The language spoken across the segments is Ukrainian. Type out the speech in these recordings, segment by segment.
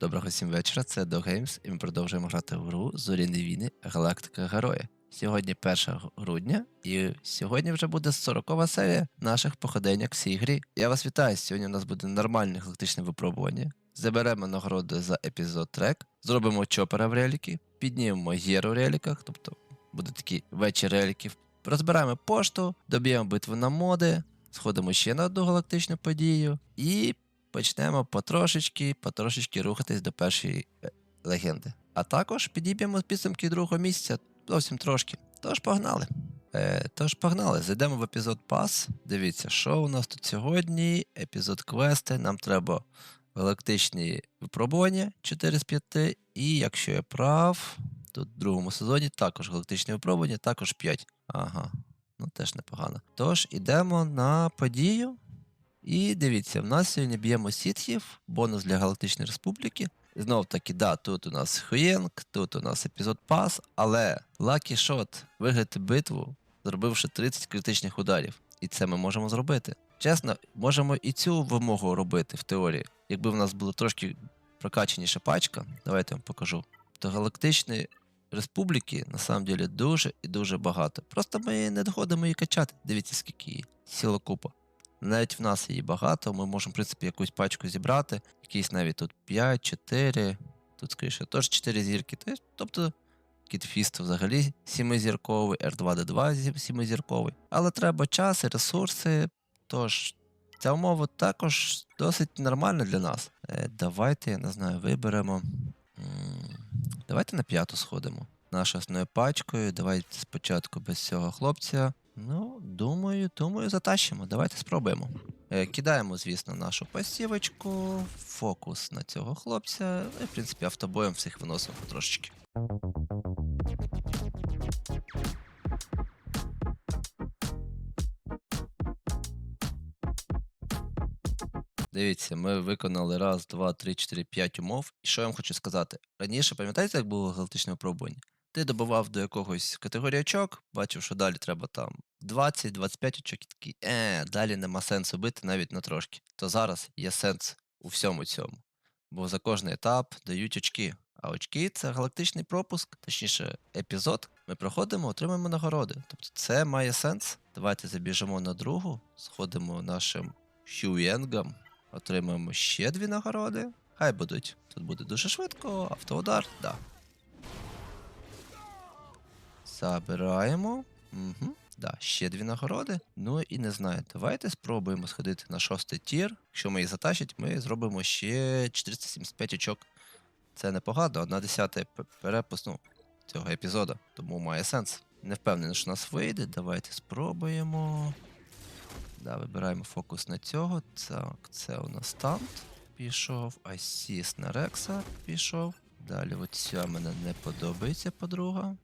Доброго всім вечора, це DoGames, і ми продовжуємо грати в гру Зоряні війни Галактика Героя. Сьогодні 1 грудня, і сьогодні вже буде 40 серія наших походеньок в цій грі. Я вас вітаю. Сьогодні у нас буде нормальне галактичне випробування. Заберемо нагороди за епізод трек, зробимо чопера в реліки, піднімемо гєру в реліках, тобто буде такий вечір реліків. Розбираємо пошту, доб'ємо битву на моди, сходимо ще на одну галактичну подію і почнемо потрошечки, потрошечки рухатись до першої е, легенди. А також підіб'ємо підсумки другого місяця зовсім трошки. Тож погнали. Е, тож погнали, зайдемо в епізод пас. Дивіться, що у нас тут сьогодні. Епізод квести. Нам треба галактичні випробування 4 з 5. І якщо я прав, тут в другому сезоні також галактичні випробування, також 5. Ага, ну теж непогано. Тож ідемо на подію. І дивіться, в нас сьогодні б'ємо сітхів, бонус для Галактичної Республіки. Знов таки, да, тут у нас Хуєнг, тут у нас епізод пас, але Lucky Shot виграти битву, зробивши 30 критичних ударів. І це ми можемо зробити. Чесно, можемо і цю вимогу робити в теорії. Якби в нас була трошки прокачаніша пачка, давайте я вам покажу. То Галактичної Республіки на дуже і дуже багато. Просто ми не доходимо її качати. Дивіться, скільки її. Ціла купа. Навіть в нас її багато, ми можемо, в принципі, якусь пачку зібрати. Якісь навіть тут 5, 4, тут, скоріше, теж 4 зірки. Тобто- Кітфіст взагалі 7-зірковий, R2D2 7-зірковий. Але треба час і ресурси. Тож ця умова також досить нормальна для нас. Е, давайте, я не знаю, виберемо. Давайте на п'яту сходимо. Наша основною пачкою. Давайте спочатку без цього хлопця. Ну, думаю, думаю, затащимо. Давайте спробуємо. Е, кидаємо, звісно, нашу пасівочку, фокус на цього хлопця. Ну, і, в принципі, автобоєм всіх виносимо потрошечки. Дивіться, ми виконали раз, два, три, чотири, п'ять умов. І що я вам хочу сказати? Раніше, пам'ятаєте, як було галактичне випробування? Ти добував до якогось категорії очок, бачив, що далі треба там 20-25 очок і такий, е, далі нема сенсу бити навіть на трошки. То зараз є сенс у всьому цьому. Бо за кожний етап дають очки. А очки це галактичний пропуск, точніше, епізод. Ми проходимо, отримуємо нагороди. Тобто це має сенс. Давайте забіжимо на другу, сходимо нашим Хюєнгам, отримаємо ще дві нагороди. Хай будуть. Тут буде дуже швидко, автоудар, да. Забираємо. Угу. Да, ще дві нагороди. Ну і не знаю, давайте спробуємо сходити на шостий тір. Якщо ми їх затащать, ми зробимо ще 475 очок. Це непогано, одна десята перепуск ну, цього епізоду, тому має сенс. Не впевнений, що нас вийде. Давайте спробуємо. Да, вибираємо фокус на цього. Так, це у нас тант пішов. Асіст на Рекса пішов. Далі оця мене не подобається подруга.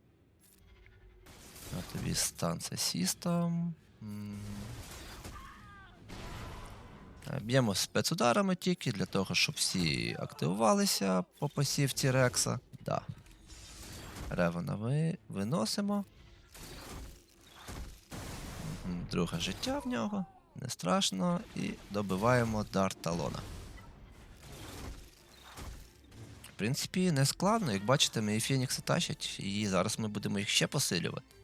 А тобі стан з асістом. М. Е, Б'ємо спецударами тільки для того, щоб всі активувалися по пасівці Рекса. Да. Ревена ви виносимо. Друге життя в нього. Не страшно. І добиваємо дар талона. В принципі, не складно. Як бачите, ми і Фенікси тащать, і зараз ми будемо їх ще посилювати.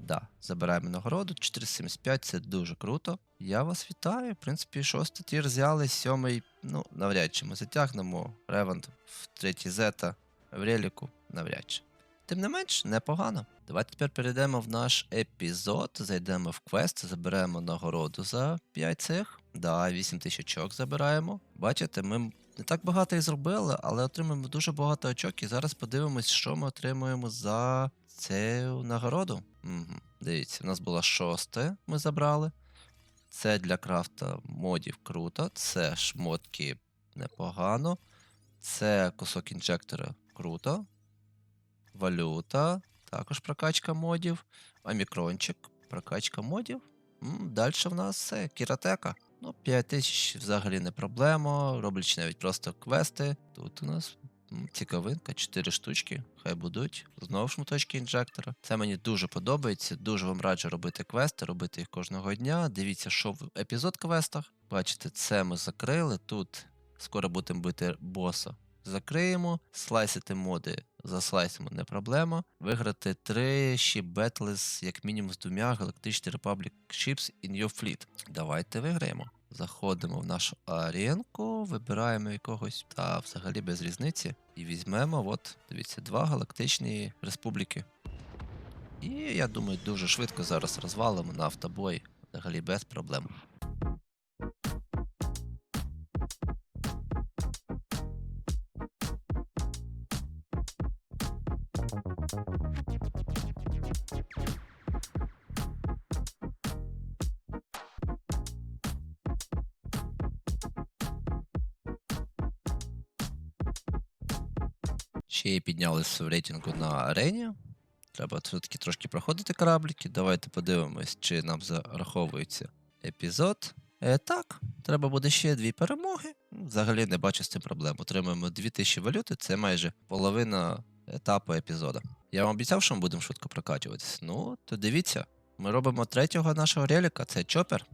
Да, забираємо нагороду. 475 це дуже круто. Я вас вітаю. В принципі, шостий тір взяли, сьомий, ну, навряд чи ми затягнемо. Ревент в третій зета в реліку навряд чи. Тим не менш, непогано. Давайте тепер перейдемо в наш епізод, зайдемо в квест, заберемо нагороду за 5 цих. Да, 8 тисяч очок забираємо. Бачите, ми не так багато і зробили, але отримуємо дуже багато очок. І зараз подивимось, що ми отримуємо за цю нагороду. Угу. Дивіться, у нас було шосте, ми забрали. Це для крафта модів круто, це шмотки непогано. Це кусок інжектора круто. Валюта, також прокачка модів. Омікрончик, прокачка модів. Далі в нас все, кіратека. Ну, 5 тисяч взагалі не проблема. Роблячи навіть просто квести. Тут у нас цікавинка, 4 штучки. Хай будуть. Знову шматочки інжектора. Це мені дуже подобається. Дуже вам раджу робити квести, робити їх кожного дня. Дивіться, що в епізод квестах. Бачите, це ми закрили. Тут скоро будемо бити боса закриємо, слайсити моди заслайсимо не проблема. Виграти три ще бетлес, як мінімум з двома Galactic Republic Ships in your fleet. Давайте виграємо. Заходимо в нашу аренку, вибираємо якогось, та взагалі без різниці. І візьмемо, от, дивіться, два галактичні республіки. І я думаю, дуже швидко зараз розвалимо на автобой. Взагалі без проблем. Піднялись в рейтингу на арені. Треба все-таки трошки проходити корабліки. Давайте подивимось, чи нам зараховується епізод. Е, так, треба буде ще дві перемоги. Ну, Взагалі не бачу з цим проблем. Отримаємо 2000 валюти, це майже половина етапу епізода. Я вам обіцяв, що ми будемо швидко прокачуватись. Ну, то дивіться, ми робимо третього нашого реліка, це чопер.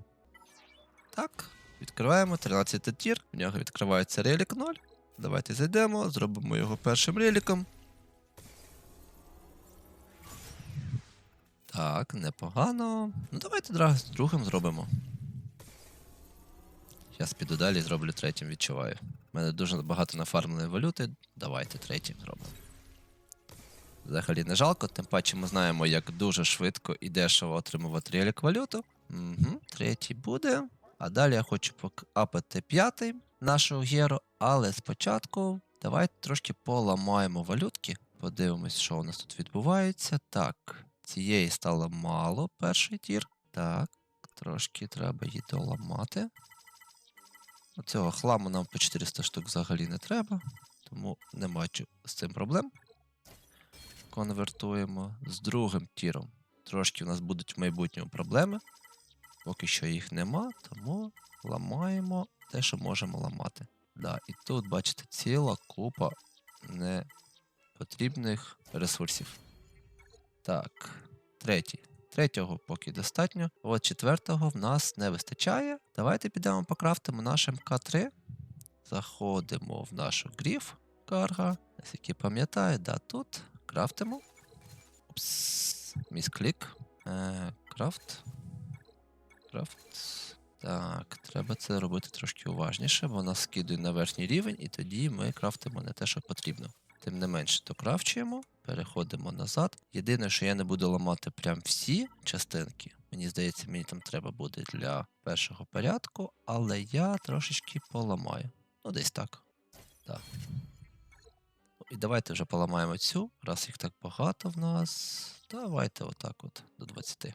Так, відкриваємо 13 тір, в нього відкривається релік 0. Давайте зайдемо, зробимо його першим реліком. Так, непогано. Ну давайте другим зробимо. Зараз піду далі і зроблю третім, відчуваю. У мене дуже багато нафармленої валюти. Давайте третім зробимо. Взагалі не жалко, тим паче ми знаємо, як дуже швидко і дешево отримувати релік валюту. Угу, третій буде. А далі я хочу покапати п'ятий нашого геру, але спочатку давайте трошки поламаємо валютки. Подивимось, що у нас тут відбувається. Так, цієї стало мало, перший тір. Так, трошки треба її доламати. Оцього хламу нам по 400 штук взагалі не треба, тому не бачу з цим проблем. Конвертуємо з другим тіром. Трошки у нас будуть в майбутньому проблеми. Поки що їх нема, тому ламаємо те, що можемо ламати. Да, і тут, бачите, ціла купа непотрібних ресурсів. Так, третій. Третього поки достатньо. От четвертого в нас не вистачає. Давайте підемо покрафтимо наш МК3. Заходимо в нашу гріф карга. Який пам'ятає, да, тут крафтимо. Упс, місклік. Е, крафт. Крафт. Так, треба це робити трошки уважніше, бо нас скидує на верхній рівень, і тоді ми крафтимо не те, що потрібно. Тим не менше, докрафчуємо, переходимо назад. Єдине, що я не буду ламати прям всі частинки. Мені здається, мені там треба буде для першого порядку, але я трошечки поламаю. Ну, десь так. Так. І давайте вже поламаємо цю, раз їх так багато в нас. Давайте отак от до 20.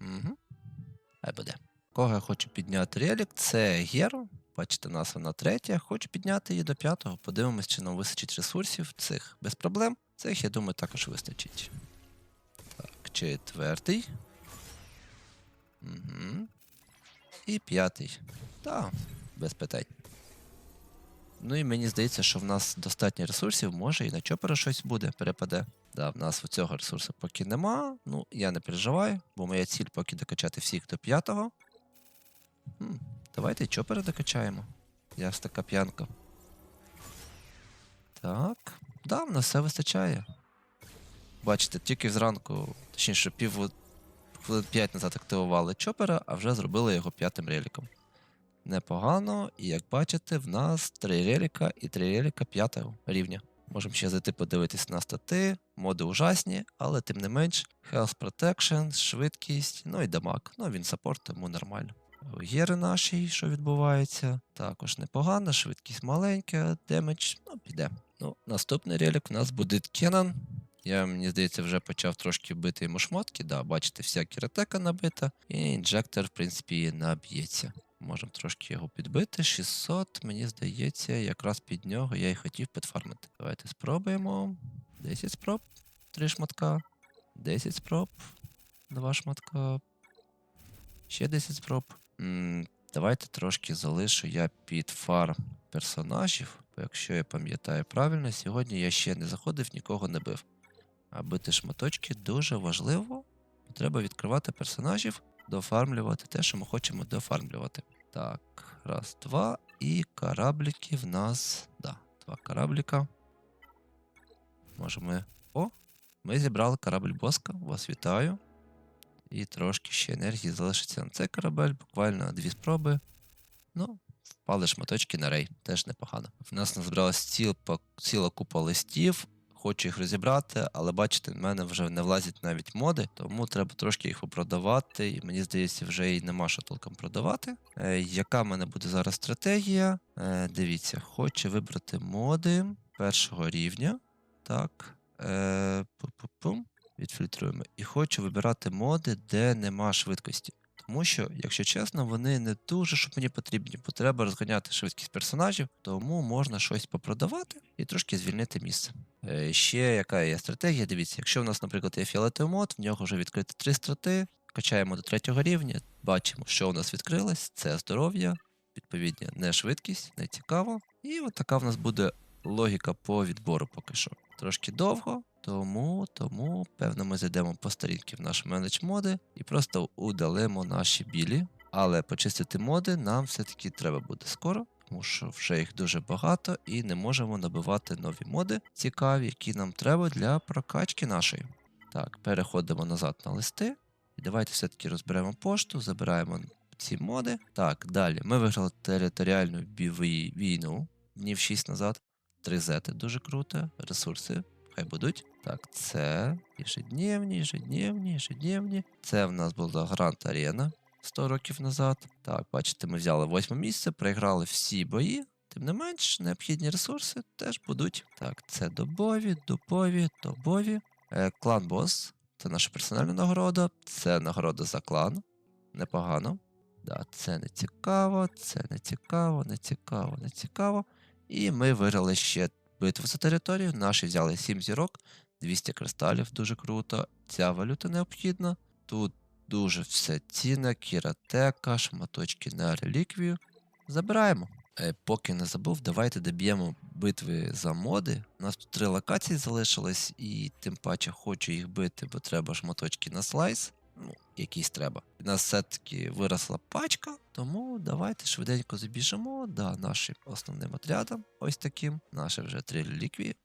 Угу. Хай буде. Кого я хочу підняти релік, це Геру. Бачите, нас вона третя. Хочу підняти її до п'ятого. Подивимось, чи нам вистачить ресурсів цих без проблем. Цих, я думаю, також вистачить. Так, четвертий. Угу. І п'ятий. Так, без питань. Ну і мені здається, що в нас достатньо ресурсів, може і на чопера щось буде, перепаде. Да, в нас у цього ресурсу поки нема. Ну, я не переживаю, бо моя ціль поки докачати всіх до п'ятого. Давайте чопера докачаємо. Я ж така п'янка. Так. Да, в нас все вистачає. Бачите, тільки зранку, точніше, пів хвилин 5 назад активували чопера, а вже зробили його п'ятим реліком. Непогано, і як бачите, в нас три реліка і три реліка п'ятого рівня. Можемо ще зайти подивитись на стати, моди ужасні, але тим не менш, Health Protection, швидкість, ну і дамаг. Ну він саппорт, тому нормально. Гєри наші, що відбувається, також непогано, швидкість маленька, демедж, ну піде. Ну, наступний релік у нас буде Кенан. Я, мені здається, вже почав трошки бити йому шмотки. Да, бачите, вся кіратека набита, і інжектор, в принципі, наб'ється. Можемо трошки його підбити. 600, мені здається, якраз під нього я і хотів підфармити. Давайте спробуємо. 10 спроб, 3 шматка. 10 спроб, 2 шматка. Ще 10 спроб. Давайте трошки залишу я під фарм персонажів. Бо якщо я пам'ятаю правильно, сьогодні я ще не заходив, нікого не бив. А бити шматочки дуже важливо. Треба відкривати персонажів, дофармлювати те, що ми хочемо дофармлювати. Так, раз, два. і корабліки в нас. Да, два корабліка. Може ми. О! Ми зібрали корабль Боска. Вас вітаю. І трошки ще енергії залишиться на цей корабель, буквально дві спроби. Ну, впали шматочки на рей, теж непогано. В нас назбиралась ціл, ціла купа листів. Хочу їх розібрати, але бачите, в мене вже не влазять навіть моди, тому треба трошки їх попродавати. І мені здається, вже і нема що толком продавати. Е, яка в мене буде зараз стратегія? Е, дивіться, хочу вибрати моди першого рівня. Так. Е, пу-пу-пум. Відфільтруємо. І хочу вибирати моди, де нема швидкості. Тому що, якщо чесно, вони не дуже щоб мені потрібні, бо треба розганяти швидкість персонажів, тому можна щось попродавати і трошки звільнити місце. Е, ще яка є стратегія? Дивіться, якщо в нас, наприклад, є фіолетовий мод, в нього вже відкрито три страти, качаємо до третього рівня, бачимо, що у нас відкрилось, це здоров'я, відповідно, не швидкість, не цікаво. І от така в нас буде логіка по відбору поки що. Трошки довго, тому, тому, певно, ми зайдемо по сторінки в наш менедж моди і просто удалимо наші білі. Але почистити моди нам все-таки треба буде скоро, тому що вже їх дуже багато і не можемо набивати нові моди цікаві, які нам треба для прокачки нашої. Так, переходимо назад на листи. І давайте все-таки розберемо пошту, забираємо ці моди. Так, далі. Ми виграли територіальну війну днів 6 назад. 3 зети дуже круто. Ресурси хай будуть. Так, це ежедневні, ежедневні, ежедневні. Це в нас була Гранд Арена 100 років назад. Так, бачите, ми взяли восьме місце, проіграли всі бої. Тим не менш, необхідні ресурси теж будуть. Так, це добові, дубові, добові. Е, клан Бос. Це наша персональна нагорода. Це нагорода за клан. Непогано. Да, це не цікаво, це не цікаво, не цікаво, не цікаво. І ми виграли ще битву за територію. Наші взяли 7 зірок, 200 кристалів, дуже круто. Ця валюта необхідна. Тут дуже все цінне, кіратека, шматочки на реліквію. Забираємо. Е, поки не забув, давайте доб'ємо битви за моди. У нас тут три локації залишилось, і тим паче хочу їх бити, бо треба шматочки на слайс. Ну, якісь треба. У нас все-таки виросла пачка, тому давайте швиденько забіжимо да, нашим основним отрядом. Ось таким. Наше вже три реліквії.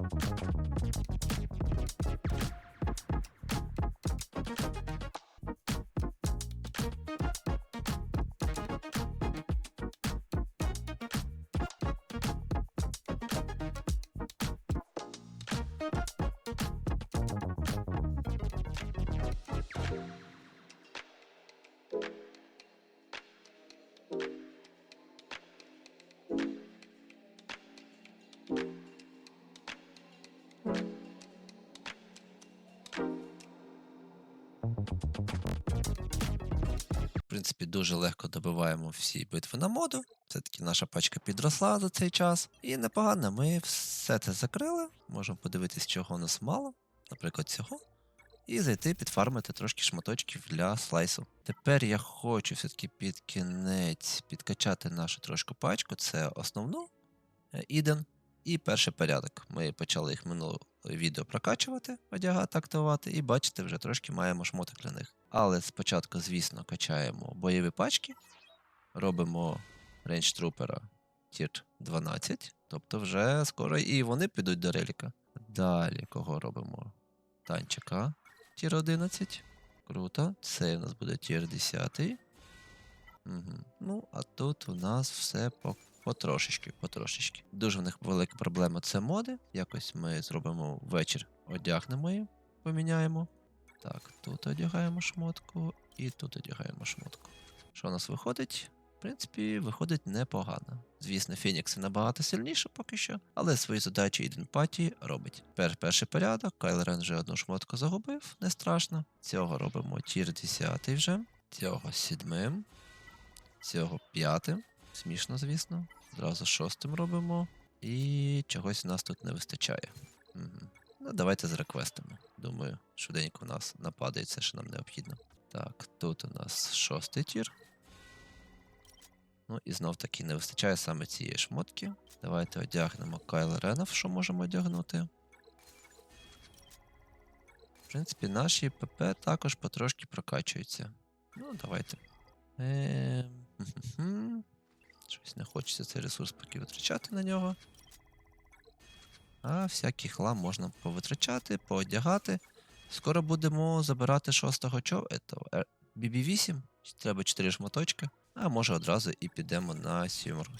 you В принципі, дуже легко добиваємо всі битви на моду. Все-таки наша пачка підросла за цей час. І непогано, ми все це закрили. Можемо подивитись, чого у нас мало, наприклад, цього. І зайти підфармити трошки шматочків для слайсу. Тепер я хочу все-таки під кінець підкачати нашу трошку пачку. Це основну е, Іден і перший порядок. Ми почали їх минулого відео прокачувати, одягати, активувати, і бачите, вже трошки маємо шмотик для них. Але спочатку, звісно, качаємо бойові пачки, робимо рейндж трупера тір 12, тобто вже скоро і вони підуть до реліка. Далі кого робимо? Танчика тір 11. Круто. Це у нас буде тір 10. Угу. Ну, а тут у нас все по потрошечки, потрошечки. Дуже в них велика проблема це моди. Якось ми зробимо вечір, одягнемо її, поміняємо. Так, тут одягаємо шмотку і тут одягаємо шмотку. Що у нас виходить? В принципі, виходить непогано. Звісно, Фенікси набагато сильніше поки що, але свої задачі іденпатії робить. Пер перший порядок, Кайл Рен вже одну шмотку загубив, не страшно. Цього робимо тір 10 вже, цього сідмим, цього п'ятим. Смішно, звісно. Зразу шостим робимо. І чогось у нас тут не вистачає. Угу. Ну, давайте зреквестимо. Думаю, швиденько у нас нападає все, що нам необхідно. Так, тут у нас шостий тір. Ну і знов таки не вистачає саме цієї шмотки. Давайте одягнемо Кайла Ренов, що можемо одягнути. В принципі, наші ПП також потрошки прокачуються. Ну, давайте. Ем, хм-хм-хм. Щось не хочеться цей ресурс поки витрачати на нього. А всякий хлам можна повитрачати, поодягати. Скоро будемо забирати шостого чов. Ето, BB8. Треба 4 шматочки. А може одразу і підемо на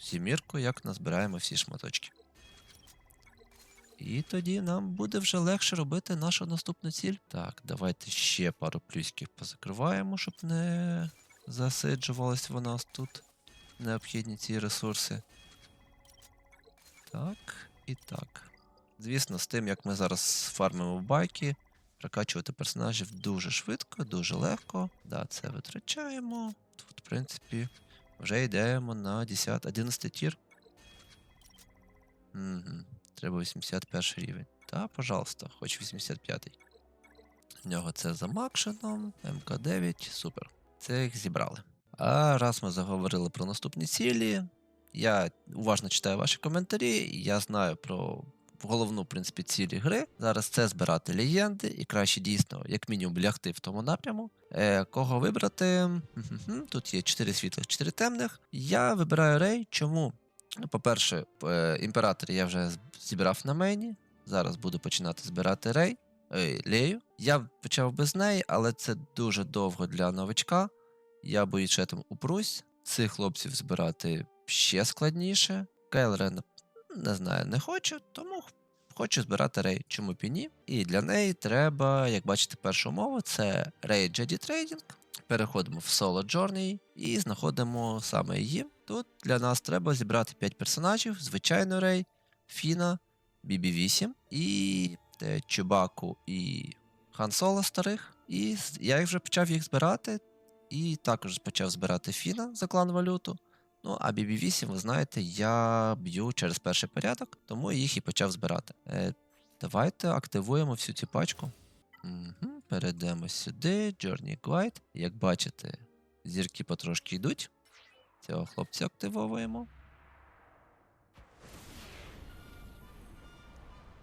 сімірку, як назбираємо всі шматочки. І тоді нам буде вже легше робити нашу наступну ціль. Так, давайте ще пару плюсків позакриваємо, щоб не засиджувалось в нас тут необхідні ці ресурси. Так, і так. Звісно, з тим, як ми зараз фармимо байки, прокачувати персонажів дуже швидко, дуже легко. Да, це витрачаємо. Тут, в принципі, вже йдемо на 10, 11 тір. Угу. Треба 81 рівень. Та, пожалуйста, хоч 85. В нього це за Макшином, МК9, супер. Це їх зібрали. А раз ми заговорили про наступні цілі, я уважно читаю ваші коментарі, я знаю про головну, в принципі, цілі гри. Зараз це збирати легенди, і краще дійсно, як мінімум, лягти в тому напряму. Е, кого вибрати? Тут є 4 світлих, 4 темних. Я вибираю рей. Чому? По-перше, е, імператор я вже зібрав на мейні. Зараз буду починати збирати рей. Ей, Лею. Я почав без неї, але це дуже довго для новичка. Я там упрусь. Цих хлопців збирати ще складніше. Кейлрен, не знаю, не хочу, тому хочу збирати рей. Чому б і для неї треба, як бачите, перша умова це рей Jedi Trading. Переходимо в Solo Journey і знаходимо саме її. Тут для нас треба зібрати 5 персонажів: звичайно, рей, Фіна, BB-8 і е, Чубаку і Хан Соло старих. І я вже почав їх збирати. І також почав збирати Фіна за клан валюту. Ну, а BB8, ви знаєте, я б'ю через перший порядок, тому їх і почав збирати. Е, давайте активуємо всю цю пачку. Угу, перейдемо сюди, Journey Guide. Як бачите, зірки потрошки йдуть. Цього хлопця активовуємо.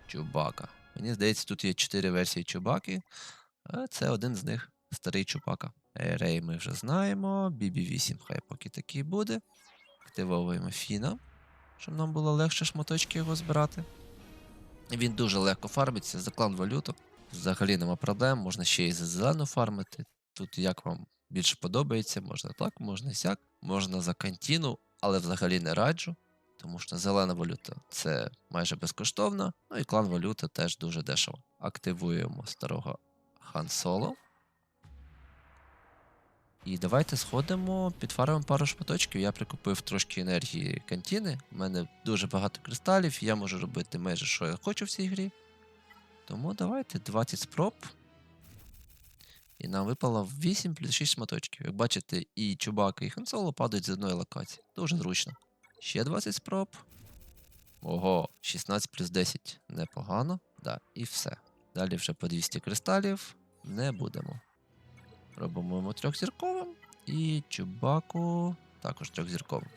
Чубака. Мені здається, тут є 4 версії Чубаки. Це один з них старий Чубака. Рей ми вже знаємо. BB8 хай поки такий буде. Активовуємо Фіна, щоб нам було легше шматочки його збирати. Він дуже легко фармиться за клан валюту. Взагалі нема проблем, можна ще й за зелену фармити. Тут як вам більше подобається, можна так, можна сяк, можна за кантіну, але взагалі не раджу, тому що зелена валюта це майже безкоштовно, ну і клан валюта теж дуже дешево. Активуємо старого Хан Соло. І давайте сходимо, підфармимо пару шматочків. Я прикупив трошки енергії кантіни. У мене дуже багато кристалів, я можу робити майже що я хочу в цій грі. Тому давайте 20 спроб. І нам випало 8 плюс 6 шматочків. Як бачите, і Чубака, і Хансоло падають з одної локації. Дуже зручно. Ще 20 спроб. Ого, 16 плюс 10 непогано. Да, і все. Далі вже по 200 кристалів не будемо. Робимо йому трьохзірковим і Чубаку також трьохзірковим.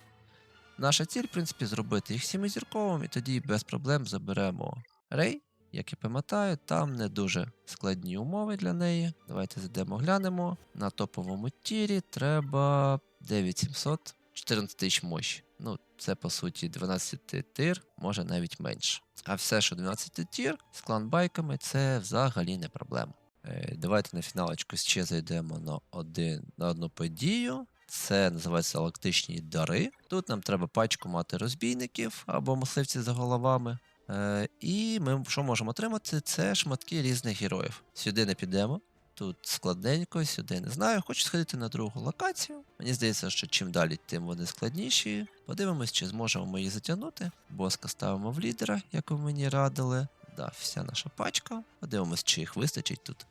Наша ціль, в принципі, зробити їх сімизірковим, і тоді без проблем заберемо рей. Як я пам'ятаю, там не дуже складні умови для неї. Давайте зайдемо, глянемо. На топовому тірі треба 9700, 14 тисяч мощі. Ну, це по суті 12 тир, може навіть менше. А все, що 12 тір з клан-байками, це взагалі не проблема. Е, Давайте на фіналочку ще зайдемо на, один, на одну подію. Це називається лактичні дари. Тут нам треба пачку мати розбійників або мисливці за головами. Е, і ми що можемо отримати? Це шматки різних героїв. Сюди не підемо. Тут складненько, сюди не знаю. Хочу сходити на другу локацію. Мені здається, що чим далі, тим вони складніші. Подивимось, чи зможемо ми її затягнути. Боска ставимо в лідера, як ви мені радили. Да, вся наша пачка. Подивимось, чи їх вистачить тут.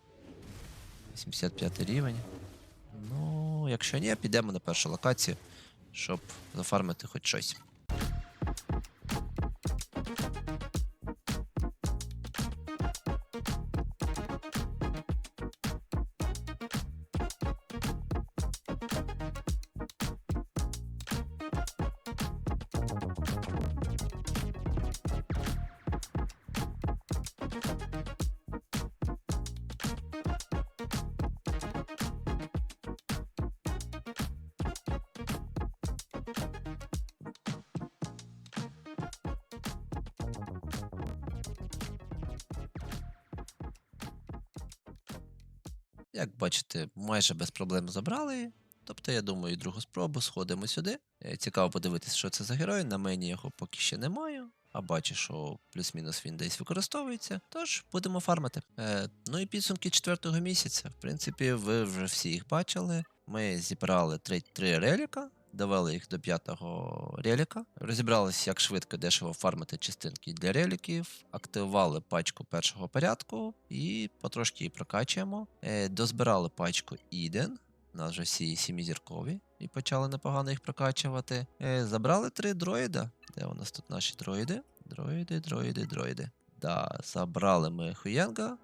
85 рівень. Ну, якщо ні, підемо на першу локацію, щоб зафармити хоч щось. Як бачите, майже без проблем забрали. Тобто, я думаю, другу спробу сходимо сюди. Е, Цікаво подивитися, що це за герой. На мені його поки ще не маю. А бачу, що плюс-мінус він десь використовується. Тож будемо фармити. Е, ну і підсумки четвертого місяця. В принципі, ви вже всі їх бачили. Ми зібрали три, три реліка, довели їх до п'ятого реліка. Розібралися, як швидко дешево фармити частинки для реліків, активували пачку першого порядку і потрошки її прокачуємо. Е, дозбирали пачку Іден. У нас вже всі сімізіркові і почали непогано їх прокачувати. Е, забрали три дроїда. Де у нас тут наші дроїди? Дроїди, дроїди, дроїди. Да, забрали ми Хуєнга,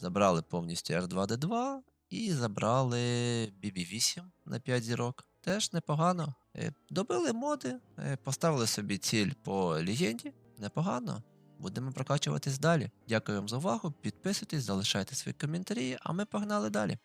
забрали повністю R2D2 і забрали BB8 на 5 зірок. Теж непогано. Е, Добили моди, е, поставили собі ціль по легенді. Непогано. Будемо прокачуватись далі. Дякую вам за увагу. Підписуйтесь, залишайте свої коментарі, а ми погнали далі.